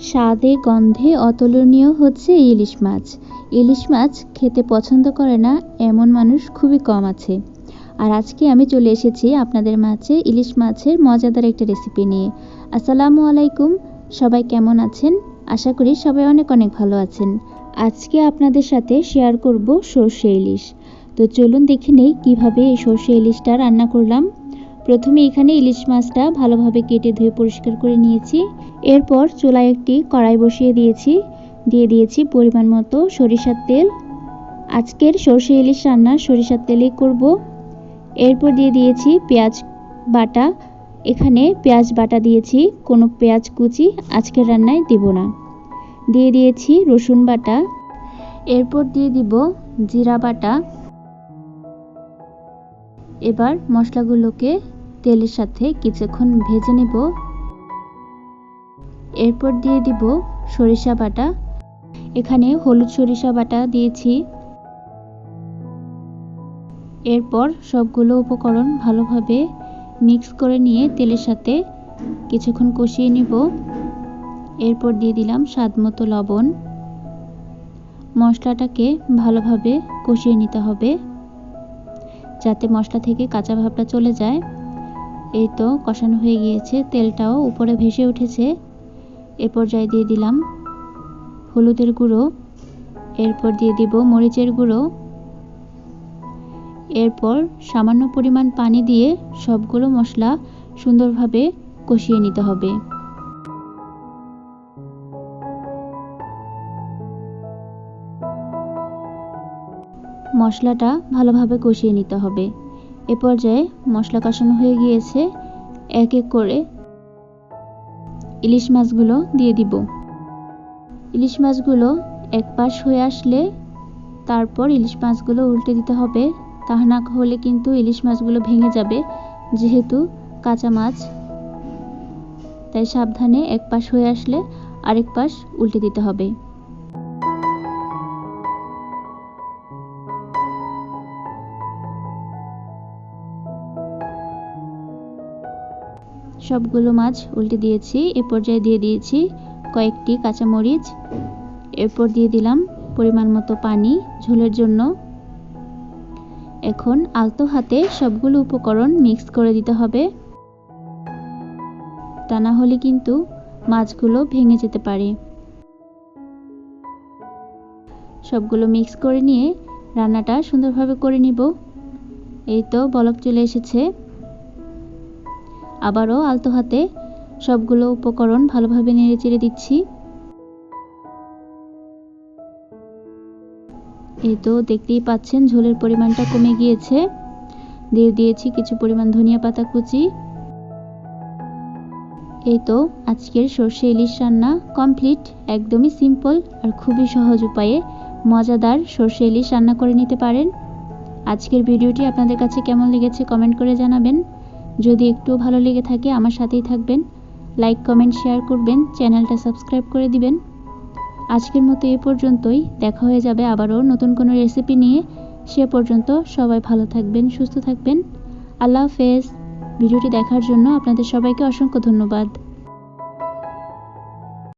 স্বাদে, গন্ধে অতুলনীয় হচ্ছে ইলিশ মাছ। ইলিশ মাছ খেতে পছন্দ করে না, এমন মানুষ খুবই কম আছে। আর আজকে আমি চলে এসেছি আপনাদের মাঝে ইলিশ মাছের মজাদার একটা রেসিপি নিয়ে। আসসালামু আলাইকুম, সবাই কেমন আছেন? আশা করি সবাই অনেক অনেক ভালো আছেন। আজকে আপনাদের সাথে শেয়ার করব সর্ষে ইলিশ। তো চলুন দেখে নেই কীভাবে এই সর্ষে ইলিশটা রান্না করলাম। প্রথমে এখানে ইলিশ মাছটা ভালোভাবে কেটে ধুয়ে পরিষ্কার করে নিয়েছি। এরপর চুলায় একটি কড়াই বসিয়ে দিয়েছি। দিয়ে দিয়েছি পরিমাণ মতো সরিষার তেল। আজকের সর্ষে ইলিশ রান্না সরিষার তেলেই করব। এরপর দিয়ে দিয়েছি পেঁয়াজ বাটা। এখানে পেঁয়াজ বাটা দিয়েছি, কোনো পেঁয়াজ কুচি আজকের রান্নায় দেব না। দিয়ে দিয়েছি রসুন বাটা। এরপর দিয়ে দিব জিরা বাটা। এবার মশলাগুলোকে তেলের সাথে কিছুক্ষণ ভেজে নেব। এরপর দিয়ে দিব সরিষা বাটা। এখানে হলুদ সরিষা বাটা দিয়েছি। এরপর সবগুলো উপকরণ ভালোভাবে মিক্স করে নিয়ে তেলের সাথে কিছুক্ষণ কষিয়ে নিব। এরপর দিয়ে দিলাম স্বাদ মতো লবণ। মশলাটাকে ভালোভাবে কষিয়ে নিতে হবে। যাতে মশলা থেকে কাঁচা ভাবটা চলে যায়। এই তো কষানো হয়ে গিয়েছে, তেলটাও উপরে ভেসে উঠেছে। এ পর্যায়ে দিয়ে দিলাম হলুদের গুঁড়ো, এরপর দিয়ে দিব মরিচের গুঁড়ো। এরপর সামান্য পরিমাণ পানি দিয়ে সবগুলো মশলা সুন্দরভাবে কষিয়ে নিতে হবে। মশলাটা ভালোভাবে কষিয়ে নিতে হবে। এ পর্যায়ে মশলা কষানো হয়ে গিয়েছে এক এক করে। ইলিশ মাছগুলো দিয়ে দিব। ইলিশ মাছগুলো এক পাশ হয়ে আসলে তারপর ইলিশ মাছগুলো উল্টে দিতে হবে। তা না হলে কিন্তু ইলিশ মাছগুলো ভেঙে যাবে, যেহেতু কাঁচা মাছ। তাই সাবধানে এক পাশ হয়ে আসলে আরেক পাশ উল্টে দিতে হবে। সবগুলো মাছ উল্টে দিয়েছি, এ পর্যায়ে দিয়ে দিয়েছি কয়েকটি কাঁচামরিচ। এরপর দিয়ে দিলাম পরিমাণ মতো পানি ঝোলের জন্য। এখন আলতো হাতে সবগুলো উপকরণ মিক্স করে দিতে হবে। তা না হলে কিন্তু মাছগুলো ভেঙে যেতে পারে। সবগুলো মিক্স করে নিয়ে রান্নাটা সুন্দরভাবে করে নিব। এই তো বলক চলে এসেছে। আবারও আলতো হাতে সবগুলো উপকরণ ভালোভাবে নেড়ে দিচ্ছি। এই তো দেখতেই পাচ্ছেন, ঝোলের পরিমাণটা কমে গিয়েছে। দিয়ে দিয়েছি কিছু পরিমাণ ধনিয়া পাতা কুচি। এই তো আজকের সর্ষে ইলিশ রান্না কমপ্লিট, একদমই সিম্পল আর খুবই সহজ উপায়ে মজাদার সর্ষে ইলিশ রান্না করে নিতে পারেন। আজকের ভিডিওটি আপনাদের কাছে কেমন লেগেছে কমেন্ট করে জানাবেন। যদি একটুও ভালো লেগে থাকে আমার সাথেই থাকবেন। লাইক কমেন্ট শেয়ার করবেন। চ্যানেলটা সাবস্ক্রাইব করে দিবেন। আজকের মতো এ পর্যন্তই। দেখা হয়ে যাবে আবারও নতুন কোনো রেসিপি নিয়ে। সে পর্যন্ত সবাই ভালো থাকবেন, সুস্থ থাকবেন। আল্লাহ হাফেজ। ভিডিওটি দেখার জন্য আপনাদের সবাইকে অসংখ্য ধন্যবাদ।